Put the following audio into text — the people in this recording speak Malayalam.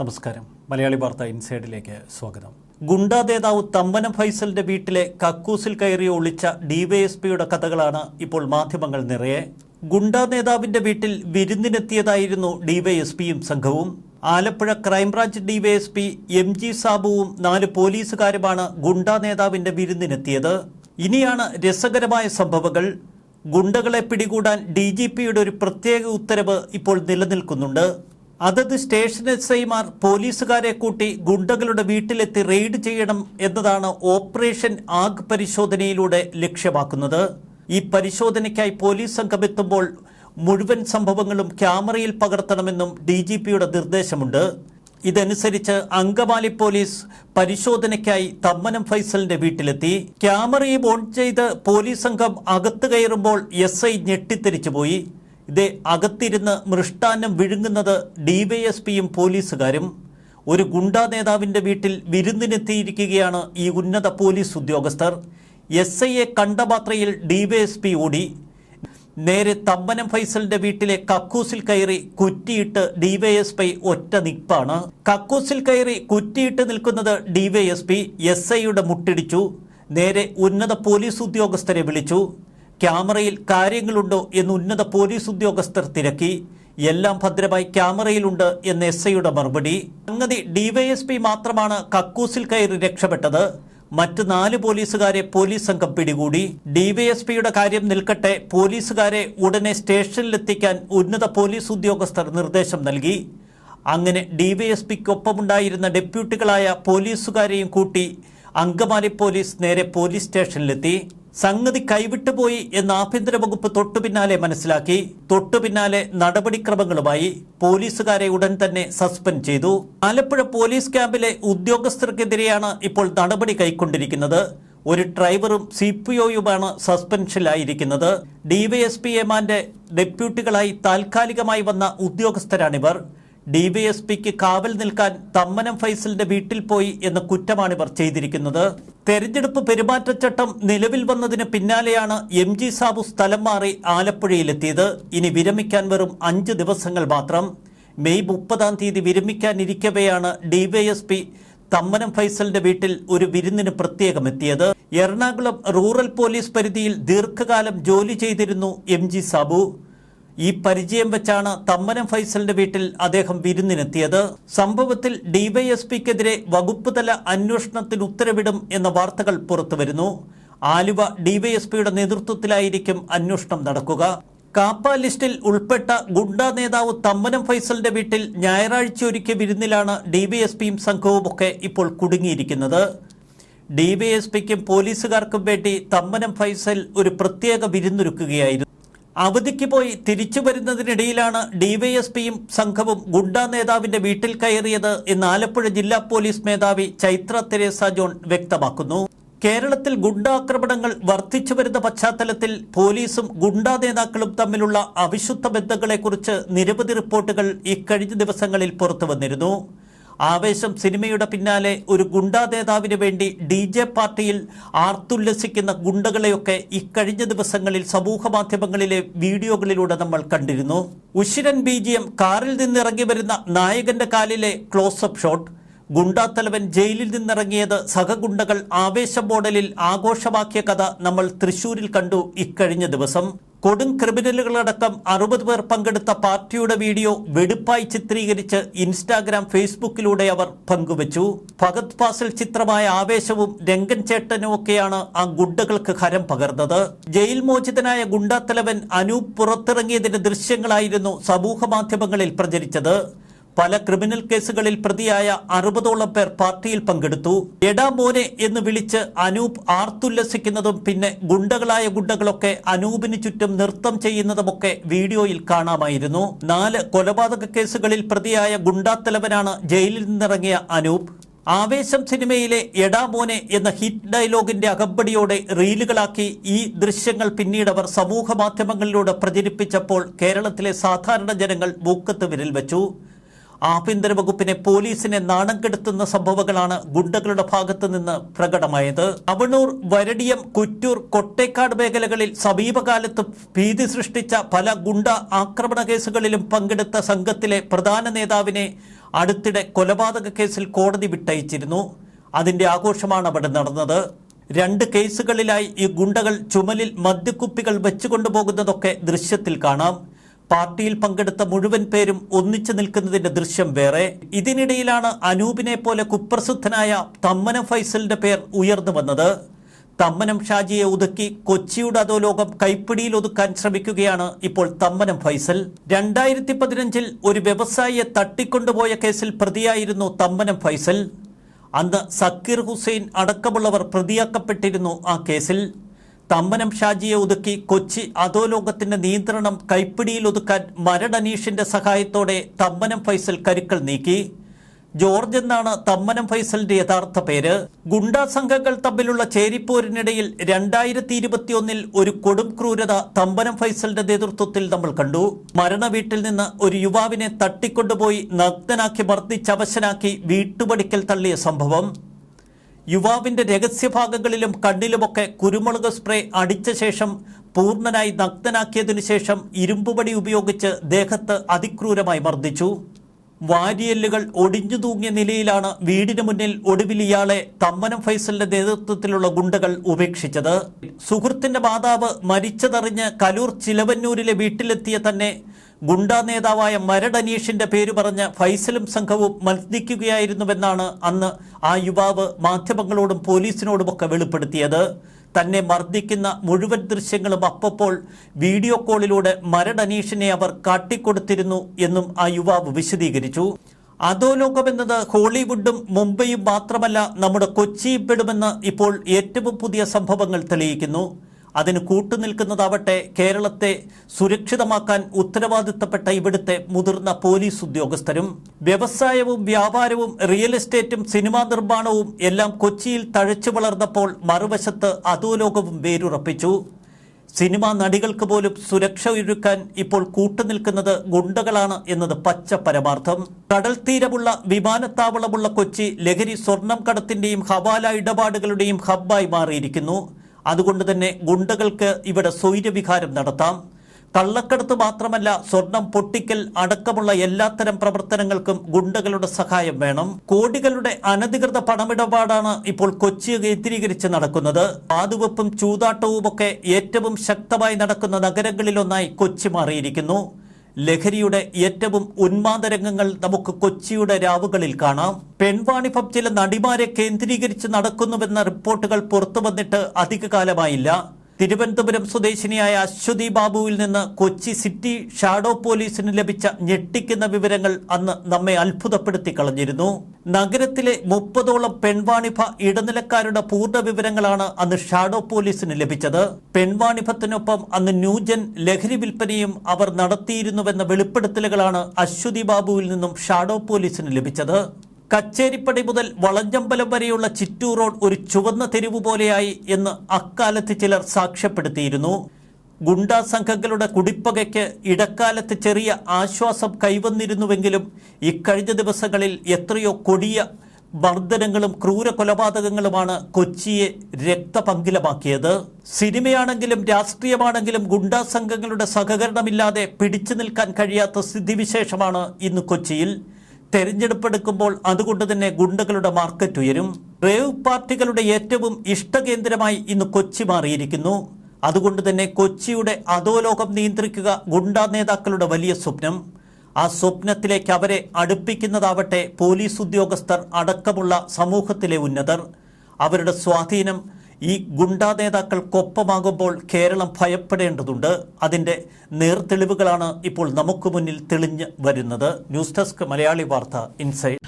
നമസ്കാരം. മലയാളി വാർത്ത ഇൻസൈഡിലേക്ക് സ്വാഗതം. ഗുണ്ടാ നേതാവ് തമ്മന ഫൈസലിന്റെ വീട്ടിലെ കക്കൂസിൽ കയറി ഒളിച്ച ഡിവൈഎസ്പിയുടെ കഥകളാണ് ഇപ്പോൾ മാധ്യമങ്ങൾ നിറയെ. ഗുണ്ടാ നേതാവിന്റെ വീട്ടിൽ വിരുന്നിനെത്തിയതായിരുന്നു ഡിവൈഎസ്പിയും സംഘവും. Alappuzha crime branch DYSP M G സാബുവും നാല് പോലീസുകാരുമാണ് ഗുണ്ടാ നേതാവിന്റെ വിരുന്നിനെത്തിയത്. ഇനിയാണ് രസകരമായ സംഭവങ്ങൾ. ഗുണ്ടകളെ പിടികൂടാൻ ഡി ഒരു പ്രത്യേക ഉത്തരവ് ഇപ്പോൾ നിലനിൽക്കുന്നുണ്ട്. അതത് സ്റ്റേഷൻ എസ് ഐമാർ പോലീസുകാരെ കൂട്ടി ഗുണ്ടകളുടെ വീട്ടിലെത്തി റെയ്ഡ് ചെയ്യണം എന്നതാണ് ഓപ്പറേഷൻ ആഗ് പരിശോധനയിലൂടെ ലക്ഷ്യമാക്കുന്നത്. ഈ പരിശോധനയ്ക്കായി പോലീസ് സംഘം എത്തുമ്പോൾ മുഴുവൻ സംഭവങ്ങളും ക്യാമറയിൽ പകർത്തണമെന്നും ഡി ജി പിയുടെ നിർദ്ദേശമുണ്ട്. ഇതനുസരിച്ച് അങ്കമാലി പോലീസ് പരിശോധനയ്ക്കായി തമ്മനം ഫൈസലിന്റെ വീട്ടിലെത്തി. ക്യാമറയും ഓൺ ചെയ്ത് പോലീസ് സംഘം അകത്ത് കയറുമ്പോൾ എസ് ഐ ഞെട്ടിത്തെരിച്ചുപോയി ഇതേ അകത്തിരുന്ന് മൃഷ്ടാന്നം വിഴുങ്ങുന്നത് ഡിവൈഎസ്പിയും പോലീസുകാരും ഒരു ഗുണ്ടാ നേതാവിന്റെ വീട്ടിൽ വിരുന്നിനെത്തിയിരിക്കുകയാണ് ഈ ഉന്നത പോലീസ് ഉദ്യോഗസ്ഥർ. എസ് ഐയെ കണ്ട മാത്രയിൽ ഡിവൈഎസ്പി ഓടി. നേരെ തമ്മനം ഫൈസലിന്റെ വീട്ടിലെ കക്കൂസിൽ കയറി കുറ്റിയിട്ട് ഡിവൈഎസ്പി ഒറ്റ നിപ്പാണ്. കക്കൂസിൽ കയറി കുറ്റിയിട്ട് നിൽക്കുന്നത് ഡിവൈഎസ്പി എസ് ഐയുടെ മുട്ടിടിച്ചു. നേരെ ഉന്നത പോലീസ് ഉദ്യോഗസ്ഥരെ വിളിച്ചു. ക്യാമറയിൽ കാര്യങ്ങളുണ്ടോ എന്ന് ഉന്നത പോലീസ് ഉദ്യോഗസ്ഥർ തിരക്കി. എല്ലാം ഭദ്രമായി ക്യാമറയിലുണ്ട് എന്ന് എസ് ഐയുടെ മറുപടി. സംഗതി ഡിവൈഎസ്പി മാത്രമാണ് കക്കൂസിൽ കയറി രക്ഷപ്പെട്ടത്. മറ്റ് നാല് പോലീസുകാരെ പോലീസ് സംഘം പിടികൂടി. ഡിവൈഎസ്പിയുടെ കാര്യം നിൽക്കട്ടെ പോലീസുകാരെ ഉടനെ സ്റ്റേഷനിലെത്തിക്കാൻ ഉന്നത പോലീസ് ഉദ്യോഗസ്ഥർ നിർദ്ദേശം നൽകി. അങ്ങനെ ഡിവൈഎസ്പിക്കൊപ്പമുണ്ടായിരുന്ന ഡെപ്യൂട്ടികളായ പോലീസുകാരെയും കൂട്ടി അങ്കമാലി പോലീസ് നേരെ പോലീസ് സ്റ്റേഷനിലെത്തി. സംഗതി കൈവിട്ടുപോയി എന്ന് ആഭ്യന്തര വകുപ്പ് തൊട്ടുപിന്നാലെ മനസ്സിലാക്കി. തൊട്ടുപിന്നാലെ നടപടിക്രമങ്ങളുമായി പോലീസുകാരെ ഉടൻ തന്നെ സസ്പെൻഡ് ചെയ്തു. ആലപ്പുഴ പോലീസ് ക്യാമ്പിലെ ഉദ്യോഗസ്ഥർക്കെതിരെയാണ് ഇപ്പോൾ നടപടി കൈക്കൊണ്ടിരിക്കുന്നത്. ഒരു ഡ്രൈവറും സി പി ഒയുമാണ് സസ്പെൻഷനിലായിരിക്കുന്നത്. ഡിവൈഎസ്പി എമാന്റെ ഡെപ്യൂട്ടികളായി താൽക്കാലികമായി വന്ന ഉദ്യോഗസ്ഥരാണിവർ. ഡിവൈഎസ്പിക്ക് കാവൽ നിൽക്കാൻ തമ്മനം ഫൈസലിന്റെ വീട്ടിൽ പോയി എന്ന കുറ്റമാണിവർ ചെയ്തിരിക്കുന്നത്. തെരഞ്ഞെടുപ്പ് പെരുമാറ്റച്ചട്ടം നിലവിൽ വന്നതിന് പിന്നാലെയാണ് എം ജി സാബു സ്ഥലം മാറി ആലപ്പുഴയിലെത്തിയത്. ഇനി വിരമിക്കാൻ വെറും അഞ്ച് ദിവസങ്ങൾ മാത്രം. മെയ് മുപ്പതാം തീയതി വിരമിക്കാനിരിക്കവെയാണ് ഡിവൈഎസ്പി തമ്മനം ഫൈസലിന്റെ വീട്ടിൽ ഒരു വിരുന്നിന് പ്രത്യേകം എത്തിയത്. എറണാകുളം റൂറൽ പോലീസ് പരിധിയിൽ ദീർഘകാലം ജോലി ചെയ്തിരുന്നു എം ജി സാബു. ഈ പരിചയം വെച്ചാണ് തമ്മനം ഫൈസലിന്റെ വീട്ടിൽ അദ്ദേഹം വിരുന്നിനെത്തിയത്. സംഭവത്തിൽ ഡിവൈഎസ്പിക്കെതിരെ വകുപ്പ് തല അന്വേഷണത്തിന് ഉത്തരവിടും എന്ന വാർത്തകൾ പുറത്തുവരുന്നു. ആലുവ ഡിവൈഎസ്പിയുടെ നേതൃത്വത്തിലായിരിക്കും അന്വേഷണം നടക്കുക. കാപ്പ ലിസ്റ്റിൽ ഉൾപ്പെട്ട ഗുണ്ട നേതാവ് തമ്മനം ഫൈസലിന്റെ വീട്ടിൽ ഞായറാഴ്ച ഒരുക്കിയ വിരുന്നിലാണ് ഡിവൈഎസ്പിയും സംഘവുമൊക്കെ ഇപ്പോൾ കുടുങ്ങിയിരിക്കുന്നത്. ഡിവൈഎസ്പിക്കും പോലീസുകാർക്കും വേണ്ടി തമ്മനം ഫൈസൽ ഒരു പ്രത്യേക വിരുന്നൊരുക്കുകയായിരുന്നു. അവധിക്ക് പോയി തിരിച്ചു വരുന്നതിനിടയിലാണ് ഡിവൈഎസ്പിയും സംഘവും ഗുണ്ട നേതാവിന്റെ വീട്ടിൽ കയറിയത് എന്ന് ആലപ്പുഴ ജില്ലാ പോലീസ് മേധാവി ചൈത്ര തെരേസ ജോൺ വ്യക്തമാക്കുന്നു. കേരളത്തിൽ ഗുണ്ടാക്രമണങ്ങൾ വർദ്ധിച്ചു വരുന്ന പശ്ചാത്തലത്തിൽ പോലീസും ഗുണ്ട നേതാക്കളും തമ്മിലുള്ള അവിശുദ്ധ ബന്ധങ്ങളെക്കുറിച്ച് നിരവധി റിപ്പോർട്ടുകൾ ഇക്കഴിഞ്ഞ ദിവസങ്ങളിൽ പുറത്തു വന്നിരുന്നു ആവേശം സിനിമയുടെ പിന്നാലെ ഒരു ഗുണ്ടാ നേതാവിന് വേണ്ടി ഡി ജെ പാർട്ടിയിൽ ആർത്തുല്ലസിക്കുന്ന ഗുണ്ടകളെയൊക്കെ ഇക്കഴിഞ്ഞ ദിവസങ്ങളിൽ സമൂഹ മാധ്യമങ്ങളിലെ വീഡിയോകളിലൂടെ നമ്മൾ കണ്ടിരുന്നു. ഉശിരൻ ബി ജി എം കാറിൽ നിന്നിറങ്ങി വരുന്ന നായകന്റെ കാലിലെ ക്ലോസപ്പ് ഷോട്ട് ഗുണ്ടാത്തലവൻ ജയിലിൽ നിന്നിറങ്ങിയത് സഹഗുണ്ടകൾ ആവേശ മോഡലിൽ ആഘോഷമാക്കിയ കഥ നമ്മൾ തൃശൂരിൽ കണ്ടു ഇക്കഴിഞ്ഞ ദിവസം. കൊടും ക്രിമിനലുകളടക്കം അറുപത് പേർ പങ്കെടുത്ത പാർട്ടിയുടെ വീഡിയോ വെടുപ്പായി ചിത്രീകരിച്ച് ഇൻസ്റ്റാഗ്രാം ഫേസ്ബുക്കിലൂടെ അവർ പങ്കുവച്ചു. ഭഗത് ഫാസിൽ ചിത്രമായ ആവേശവും രംഗൻ ചേട്ടനും ഒക്കെയാണ് ആ ഗുണ്ടകൾക്ക് ഹരം പകർന്നത്. ജയിൽ മോചിതനായ ഗുണ്ടാത്തലവൻ അനൂപ് പുറത്തിറങ്ങിയതിന്റെ ദൃശ്യങ്ങളായിരുന്നു സമൂഹ മാധ്യമങ്ങളിൽ പ്രചരിച്ചത്. പല ക്രിമിനൽ കേസുകളിൽ പ്രതിയായ അറുപതോളം പേർ പാർട്ടിയിൽ പങ്കെടുത്തു. എടാ മോനെ എന്ന് വിളിച്ച് അനൂപ് ആർത്തുല്ലസിക്കുന്നതും പിന്നെ ഗുണ്ടകളായ ഗുണ്ടകളൊക്കെ അനൂപിന് ചുറ്റും നൃത്തം ചെയ്യുന്നതുമൊക്കെ വീഡിയോയിൽ കാണാമായിരുന്നു. നാല് കൊലപാതക കേസുകളിൽ പ്രതിയായ ഗുണ്ടാത്തലവനാണ് ജയിലിൽ നിന്നിറങ്ങിയ അനൂപ്. ആവേശം സിനിമയിലെ എടാ മോനെ എന്ന ഹിറ്റ് ഡയലോഗിന്റെ അകമ്പടിയോടെ റീലുകളാക്കി ഈ ദൃശ്യങ്ങൾ പിന്നീട് അവർ സമൂഹ മാധ്യമങ്ങളിലൂടെ പ്രചരിപ്പിച്ചപ്പോൾ കേരളത്തിലെ സാധാരണ ജനങ്ങൾ മൂക്കത്ത് വിരൽ വെച്ചു. ആഭ്യന്തര വകുപ്പിനെ പോലീസിനെ നാണം കെടുത്തുന്ന സംഭവങ്ങളാണ് ഗുണ്ടകളുടെ ഭാഗത്തു നിന്ന് പ്രകടമായത്. അവണൂർ വരടിയം കുറ്റൂർ കൊട്ടേക്കാട് മേഖലകളിൽ സമീപകാലത്ത് ഭീതി സൃഷ്ടിച്ച പല ഗുണ്ട ആക്രമണ കേസുകളിലും പങ്കെടുത്ത സംഘത്തിലെ പ്രധാന നേതാവിനെ അടുത്തിടെ കൊലപാതക കേസിൽ കോടതി വിട്ടയച്ചിരുന്നു. അതിന്റെ ആഘോഷമാണ് അവിടെ നടന്നത്. രണ്ട് കേസുകളിലായി ഈ ഗുണ്ടകൾ ചുമലിൽ മദ്യക്കുപ്പികൾ വെച്ചുകൊണ്ടുപോകുന്നതൊക്കെ ദൃശ്യത്തിൽ കാണാം. പാർട്ടിയിൽ പങ്കെടുത്ത മുഴുവൻ പേരും ഒന്നിച്ചു നിൽക്കുന്നതിന്റെ ദൃശ്യം വേറെ. ഇതിനിടയിലാണ് അനൂപിനെ പോലെ കുപ്രസിദ്ധനായ തമ്മനം ഫൈസലിന്റെ പേർ ഉയർന്നു വന്നത്. തമ്മനം ഷാജിയെ ഒതുക്കി കൊച്ചിയുടെ അധോലോകം കൈപ്പിടിയിൽ ഒതുക്കാൻ ശ്രമിക്കുകയാണ് ഇപ്പോൾ തമ്മനം ഫൈസൽ. രണ്ടായിരത്തി പതിനഞ്ചിൽ ഒരു വ്യവസായിയെ തട്ടിക്കൊണ്ടുപോയ കേസിൽ പ്രതിയായിരുന്നു തമ്മനം ഫൈസൽ. അന്ന് സക്കീർ ഹുസൈൻ അടക്കമുള്ളവർ പ്രതിയാക്കപ്പെട്ടിരുന്നു ആ കേസിൽ. തമ്മനം ഷാജിയെ ഒതുക്കി കൊച്ചി അധോലോകത്തിന്റെ നിയന്ത്രണം കൈപ്പിടിയിൽ ഒതുക്കാൻ മരടനീഷിന്റെ സഹായത്തോടെ തമ്പനം ഫൈസൽ കരുക്കൾ നീക്കി. ജോർജ് എന്നാണ് തമ്മനം ഫൈസലിന്റെ യഥാർത്ഥ പേര്. ഗുണ്ടാ സംഘങ്ങൾ തമ്മിലുള്ള ചേരിപ്പോരിനിടയിൽ രണ്ടായിരത്തി ഇരുപത്തിയൊന്നിൽ ഒരു കൊടും ക്രൂരത തമ്പനം ഫൈസലിന്റെ നേതൃത്വത്തിൽ നമ്മൾ കണ്ടു. മരണ വീട്ടിൽ നിന്ന് ഒരു യുവാവിനെ തട്ടിക്കൊണ്ടുപോയി നഗ്നനാക്കി മർദ്ദിച്ചവശനാക്കി വീട്ടുപടിക്കൽ തള്ളിയ സംഭവം. യുവാവിന്റെ രഹസ്യഭാഗങ്ങളിലും കണ്ണിലുമൊക്കെ കുരുമുളക് സ്പ്രേ അടിച്ച ശേഷം പൂർണനായി നഗ്നനാക്കിയതിനു ശേഷം ഇരുമ്പുപടി ഉപയോഗിച്ച് ദേഹത്ത് അതിക്രൂരമായി മർദ്ദിച്ചു. വാരിയല്ലുകൾ ഒടിഞ്ഞു തൂങ്ങിയ നിലയിലാണ് വീടിന് മുന്നിൽ ഒടുവിൽ ഇയാളെ തമ്മനം ഫൈസലിന്റെ നേതൃത്വത്തിലുള്ള ഗുണ്ടകൾ ഉപേക്ഷിച്ചത്. സുഹൃത്തിന്റെ മാതാവ് മരിച്ചതറിഞ്ഞ് കലൂർ ചിലവന്നൂരിലെ വീട്ടിലെത്തിയ തന്നെ ഗുണ്ടാ നേതാവായ മരടനീഷിന്റെ പേര് പറഞ്ഞ് ഫൈസലും സംഘവും മർദ്ദിക്കുകയായിരുന്നുവെന്നാണ് അന്ന് ആ യുവാവ് മാധ്യമങ്ങളോടും പോലീസിനോടുമൊക്കെ വെളിപ്പെടുത്തിയത്. തന്നെ മർദ്ദിക്കുന്ന മുഴുവൻ ദൃശ്യങ്ങളും അപ്പപ്പോൾ വീഡിയോ കോളിലൂടെ മരടനീഷിനെ അവർ കാട്ടിക്കൊടുത്തിരുന്നു എന്നും ആ യുവാവ് വിശദീകരിച്ചു. അധോലോകം എന്നത് ഹോളിവുഡും മുംബൈയും മാത്രമല്ല നമ്മുടെ കൊച്ചിയും പെടുമെന്ന് ഇപ്പോൾ ഏറ്റവും പുതിയ സംഭവങ്ങൾ തെളിയിക്കുന്നു. അതിന് കൂട്ടുനിൽക്കുന്നതാവട്ടെ കേരളത്തെ സുരക്ഷിതമാക്കാൻ ഉത്തരവാദിത്തപ്പെട്ട ഇവിടുത്തെ മുതിർന്ന പോലീസ് ഉദ്യോഗസ്ഥരും വ്യവസായവും വ്യാപാരവും റിയൽ എസ്റ്റേറ്റും സിനിമാ നിർമ്മാണവും എല്ലാം കൊച്ചിയിൽ തഴച്ചു വളർന്നപ്പോൾ മറുവശത്ത് അധോലോകവും വേരുറപ്പിച്ചു. സിനിമാ നടികൾക്ക് പോലും സുരക്ഷ ഒരുക്കാൻ ഇപ്പോൾ കൂട്ടുനിൽക്കുന്നത് ഗുണ്ടകളാണ് എന്നത് പച്ച പരമാർത്ഥം. കടൽ തീരമുള്ള വിമാനത്താവളമുള്ള കൊച്ചി ലഹരി സ്വർണം കടത്തിന്റെയും ഹവാല ഇടപാടുകളുടെയും ഹബ്ബായി മാറിയിരിക്കുന്നു. അതുകൊണ്ട് തന്നെ ഗുണ്ടകൾക്ക് ഇവിടെ സ്വൈര്യവിഹാരം നടത്താം. കള്ളക്കടത്ത് മാത്രമല്ല സ്വർണം പൊട്ടിക്കൽ അടക്കമുള്ള എല്ലാത്തരം പ്രവർത്തനങ്ങൾക്കും ഗുണ്ടകളുടെ സഹായം വേണം. കോടികളുടെ അനധികൃത പണമിടപാടാണ് ഇപ്പോൾ കൊച്ചി കേന്ദ്രീകരിച്ച് നടക്കുന്നത്. പാതുവെപ്പും ചൂതാട്ടവുമൊക്കെ ഏറ്റവും ശക്തമായി നടക്കുന്ന നഗരങ്ങളിലൊന്നായി കൊച്ചി മാറിയിരിക്കുന്നു. ലഹരിയുടെ ഏറ്റവും ഉന്മാദരംഗങ്ങൾ നമുക്ക് കൊച്ചിയുടെ രാവുകളിൽ കാണാം. പെൺവാണിഭം ചില നടിമാരെ കേന്ദ്രീകരിച്ച് നടക്കുന്നുവെന്ന റിപ്പോർട്ടുകൾ പുറത്തുവന്നിട്ട് അധികകാലമായില്ല. തിരുവനന്തപുരം സ്വദേശിനിയായ അശ്വതി ബാബുവിൽ നിന്ന് കൊച്ചി സിറ്റി ഷാഡോ പോലീസിന് ലഭിച്ച ഞെട്ടിക്കുന്ന വിവരങ്ങൾ അന്ന് നമ്മെ അത്ഭുതപ്പെടുത്തി കളഞ്ഞിരുന്നു. നഗരത്തിലെ മുപ്പതോളം പെൺവാണിഭ ഇടനിലക്കാരുടെ പൂർണ വിവരങ്ങളാണ് അന്ന് ഷാഡോ പോലീസിന് ലഭിച്ചത്. പെൺവാണിഭത്തിനൊപ്പം അന്ന് ന്യൂജൻ ലഹരി വിൽപ്പനയും അവർ നടത്തിയിരുന്നുവെന്ന വെളിപ്പെടുത്തലുകളാണ് അശ്വതി ബാബുവിൽ നിന്നും ഷാഡോ പോലീസിന് ലഭിച്ചത്. കച്ചേരിപ്പടി മുതൽ വളഞ്ഞമ്പലം വരെയുള്ള ചിറ്റൂർ റോഡ് ഒരു ചുവന്ന തെരുവ് പോലെയായി എന്ന് അക്കാലത്ത് ചിലർ സാക്ഷ്യപ്പെടുത്തിയിരുന്നു. ഗുണ്ടാ സംഘങ്ങളുടെ കുടിപ്പകയ്ക്ക് ഇടക്കാലത്ത് ചെറിയ ആശ്വാസം കൈവന്നിരുന്നുവെങ്കിലും ഇക്കഴിഞ്ഞ ദിവസങ്ങളിൽ എത്രയോ കൊടിയ മർദ്ദനങ്ങളും ക്രൂര കൊലപാതകങ്ങളുമാണ് കൊച്ചിയെ രക്തപങ്കിലമാക്കിയത്. സിനിമയാണെങ്കിലും രാഷ്ട്രീയമാണെങ്കിലും ഗുണ്ടാ സംഘങ്ങളുടെ സഹകരണമില്ലാതെ പിടിച്ചു നിൽക്കാൻ കഴിയാത്ത സ്ഥിതിവിശേഷമാണ് ഇന്ന് കൊച്ചിയിൽ. തെരഞ്ഞെടുപ്പെടുക്കുമ്പോൾ അതുകൊണ്ട് തന്നെ ഗുണ്ടകളുടെ മാർക്കറ്റ് ഉയരും. റേവ് പാർട്ടികളുടെ ഏറ്റവും ഇഷ്ടകേന്ദ്രമായി ഇന്ന് കൊച്ചി മാറിയിരിക്കുന്നു. അതുകൊണ്ട് തന്നെ കൊച്ചിയുടെ അധോലോകം നിയന്ത്രിക്കുക ഗുണ്ടാ നേതാക്കളുടെ വലിയ സ്വപ്നം. ആ സ്വപ്നത്തിലേക്ക് അവരെ അടുപ്പിക്കുന്നതാവട്ടെ പോലീസ് ഉദ്യോഗസ്ഥർ അടക്കമുള്ള സമൂഹത്തിലെ ഉന്നതർ. അവരുടെ സ്വാധീനം ഈ ഗുണ്ടാ നേതാക്കൾക്കൊപ്പമാകുമ്പോൾ കേരളം ഭയപ്പെടേണ്ടതുണ്ട്. അതിന്റെ നേർത്തെളിവുകളാണ് ഇപ്പോൾ നമുക്ക് മുന്നിൽ തെളിഞ്ഞ് വരുന്നത്. ന്യൂസ് ഡെസ്ക് മലയാളി വാർത്ത ഇൻസൈഡ്